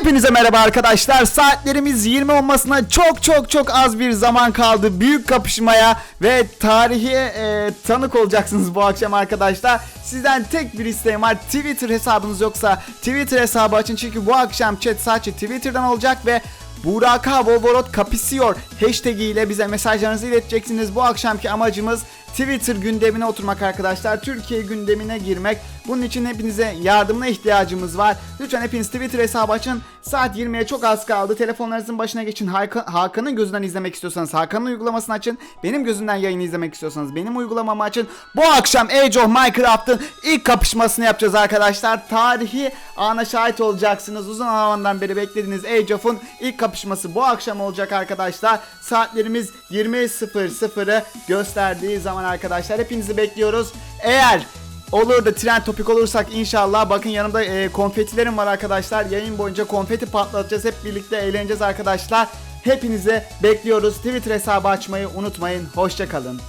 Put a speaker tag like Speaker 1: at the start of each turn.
Speaker 1: Hepinize merhaba arkadaşlar. Saatlerimiz 20 olmasına çok çok çok az bir zaman kaldı. Büyük kapışmaya ve tarihe e, tanık olacaksınız bu akşam arkadaşlar. Sizden tek bir isteğim var. Twitter hesabınız yoksa Twitter hesabı açın. Çünkü bu akşam chat sadece Twitter'dan olacak ve Buraka Volvorot kapışıyor hashtag ile bize mesajlarınızı ileteceksiniz. Bu akşamki amacımız Twitter gündemine oturmak arkadaşlar. Türkiye gündemine girmek. Bunun için hepinize yardımına ihtiyacımız var. Lütfen hepiniz Twitter hesabı açın. Saat 20'ye çok az kaldı. Telefonlarınızın başına geçin. Hakan- Hakan'ın gözünden izlemek istiyorsanız Hakan'ın uygulamasını açın. Benim gözümden yayını izlemek istiyorsanız benim uygulamamı açın. Bu akşam Age of Minecraft'ın ilk kapışmasını yapacağız arkadaşlar. Tarihi ana şahit olacaksınız. Uzun zamandan beri beklediğiniz Age of'un ilk kapışması bu akşam olacak arkadaşlar. Saatlerimiz 20.00'ı gösterdiği zaman arkadaşlar hepinizi bekliyoruz. Eğer Olur da trend topik olursak inşallah bakın yanımda e, konfetilerim var arkadaşlar. Yayın boyunca konfeti patlatacağız. Hep birlikte eğleneceğiz arkadaşlar. Hepinize bekliyoruz. Twitter hesabı açmayı unutmayın. Hoşçakalın.